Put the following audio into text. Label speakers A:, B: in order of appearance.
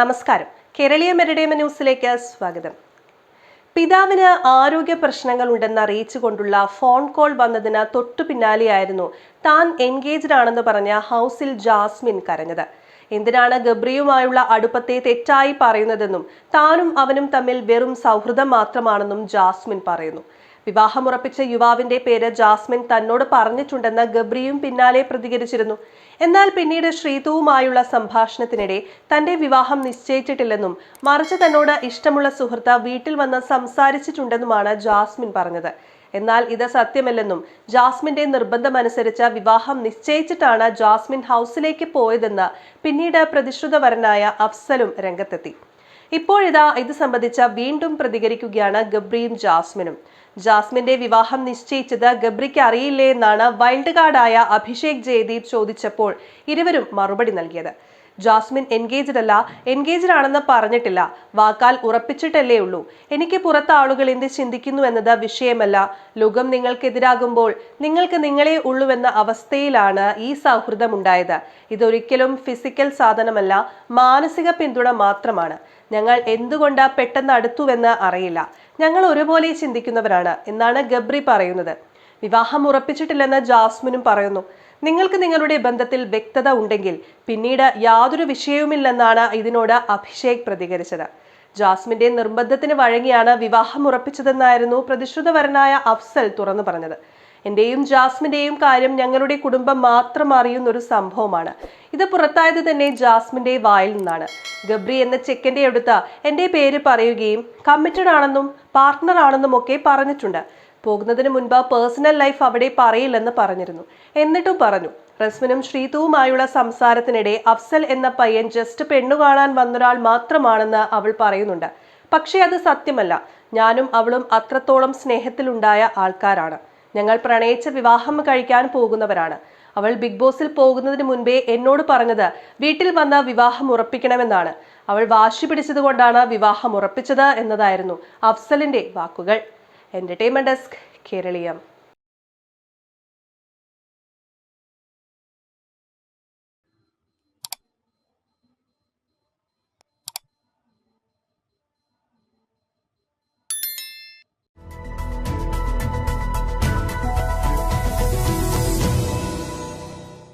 A: നമസ്കാരം. കേരളീയ മെരഡേമ ന്യൂസിലേക്ക് സ്വാഗതം. പിതാവിന് ആരോഗ്യ പ്രശ്നങ്ങൾ ഉണ്ടെന്ന് അറിയിച്ചുകൊണ്ടുള്ള ഫോൺ കോൾ വന്നതിന് തൊട്ടു പിന്നാലെയായിരുന്നു താൻ എൻഗേജ്ഡ് ആണെന്ന് പറഞ്ഞ ഹൗസിൽ ജാസ്മിൻ കരഞ്ഞത്. എന്തിനാണ് ഗബ്രിയുമായുള്ള അടുപ്പത്തെ തെറ്റായി പറയുന്നതെന്നും താനും അവനും തമ്മിൽ വെറും സൗഹൃദം മാത്രമാണെന്നും ജാസ്മിൻ പറയുന്നു. വിവാഹമുറപ്പിച്ച യുവാവിന്റെ പേര് ജാസ്മിൻ തന്നോട് പറഞ്ഞിട്ടുണ്ടെന്ന് ഗബ്രിയും പിന്നാലെ പ്രതികരിച്ചിരുന്നു. എന്നാൽ പിന്നീട് ശ്രീതുവുമായുള്ള സംഭാഷണത്തിനിടെ തന്റെ വിവാഹം നിശ്ചയിച്ചിട്ടില്ലെന്നും മറിച്ച് തന്നോട് ഇഷ്ടമുള്ള സുഹൃത്ത് വീട്ടിൽ വന്ന് സംസാരിച്ചിട്ടുണ്ടെന്നുമാണ് ജാസ്മിൻ പറഞ്ഞത്. എന്നാൽ ഇത് സത്യമല്ലെന്നും ജാസ്മിന്റെ നിർബന്ധമനുസരിച്ച് വിവാഹം നിശ്ചയിച്ചിട്ടാണ് ജാസ്മിൻ ഹൗസിലേക്ക് പോയതെന്ന് പിന്നീട് പ്രതിശ്രുതവരനായ അഫ്സലും രംഗത്തെത്തി. ഇപ്പോഴിതാ ഇത് സംബന്ധിച്ച വീണ്ടും പ്രതികരിക്കുകയാണ് ഗബ്രിയും ജാസ്മിനും. ജാസ്മിന്റെ വിവാഹം നിശ്ചയിച്ചത് ഗബ്രിക്ക് അറിയില്ലേ എന്നാണ് വൈൽഡ് കാർഡായ അഭിഷേക് ജയദീപ് ചോദിച്ചപ്പോൾ ഇരുവരും മറുപടി നൽകിയത്. ജാസ്മിൻ എൻഗേജ്ഡ് അല്ല എൻഗേജ്ഡ് ആണെന്ന് പറഞ്ഞിട്ടില്ല. വാക്കാൽ ഉറപ്പിച്ചിട്ടല്ലേ ഉള്ളൂ. എനിക്ക് പുറത്ത് ആളുകൾ എന്ത് ചിന്തിക്കുന്നു എന്നത് വിഷയമല്ല. ലോകം നിങ്ങൾക്കെതിരാകുമ്പോൾ നിങ്ങൾക്ക് നിങ്ങളെ ഉള്ളുവെന്ന അവസ്ഥയിലാണ് ഈ സൗഹൃദം ഉണ്ടായത് ഇതൊരിക്കലും ഫിസിക്കൽ സാധനമല്ല മാനസിക പിന്തുണ മാത്രമാണ്. ഞങ്ങൾ എന്തുകൊണ്ട് പെട്ടെന്ന് അടുത്തുവെന്ന് അറിയില്ല. ഞങ്ങൾ ഒരുപോലെ ചിന്തിക്കുന്നവരാണ് എന്നാണ് ഗബ്രി പറയുന്നത്. വിവാഹം ഉറപ്പിച്ചിട്ടില്ലെന്ന് ജാസ്മിനും പറയുന്നു. നിങ്ങൾക്ക് നിങ്ങളുടെ ബന്ധത്തിൽ വ്യക്തത ഉണ്ടെങ്കിൽ പിന്നീട് യാതൊരു വിഷയവുമില്ലെന്നാണ് ഇതിനോട് അഭിഷേക് പ്രതികരിച്ചത്. ജാസ്മിന്റെ നിർബന്ധത്തിന് വഴങ്ങിയാണ് വിവാഹം ഉറപ്പിച്ചതെന്നായിരുന്നു പ്രതിശ്രുതവരനായ അഫ്സൽ തുറന്നു പറഞ്ഞത്. എന്റെയും ജാസ്മിന്റെയും കാര്യം ഞങ്ങളുടെ കുടുംബം മാത്രം അറിയുന്ന ഒരു സംഭവമാണ്. ഇത് പുറത്തായത് തന്നെ ജാസ്മിന്റെ വായിൽ നിന്നാണ്. ഗബ്രി എന്ന ചെക്കന്റെ അടുത്ത് എന്റെ പേര് പറയുകയും കമ്മിറ്റഡ് ആണെന്നും പാർട്ട്ണർ ആണെന്നും ഒക്കെ പറഞ്ഞിട്ടുണ്ട്. പോകുന്നതിന് മുൻപ് പേഴ്സണൽ ലൈഫ് അവിടെ പറയില്ലെന്ന് പറഞ്ഞിരുന്നു. എന്നിട്ടും പറഞ്ഞു റസ്മിനും ശ്രീതുവുമായുള്ള സംസാരത്തിനിടെ അഫ്സൽ എന്ന പയ്യൻ ജസ്റ്റ് പെണ്ണു കാണാൻ വന്നൊരാൾ മാത്രമാണെന്ന് അവൾ പറയുന്നുണ്ട്. പക്ഷേ അത് സത്യമല്ല. ഞാനും അവളും അത്രത്തോളം സ്നേഹത്തിലുണ്ടായ ആൾക്കാരാണ്. ഞങ്ങൾ പ്രണയിച്ച വിവാഹം കഴിക്കാൻ പോകുന്നവരാണ്. അവൾ ബിഗ് ബോസിൽ പോകുന്നതിന് മുൻപേ എന്നോട് പറഞ്ഞത് വീട്ടിൽ വന്ന വിവാഹം ഉറപ്പിക്കണമെന്നാണ്. അവൾ വാശി പിടിച്ചതുകൊണ്ടാണ് വിവാഹം ഉറപ്പിച്ചത് എന്നതായിരുന്നു അഫ്സലിന്റെ വാക്കുകൾ. Entertainment desk Keraleeyam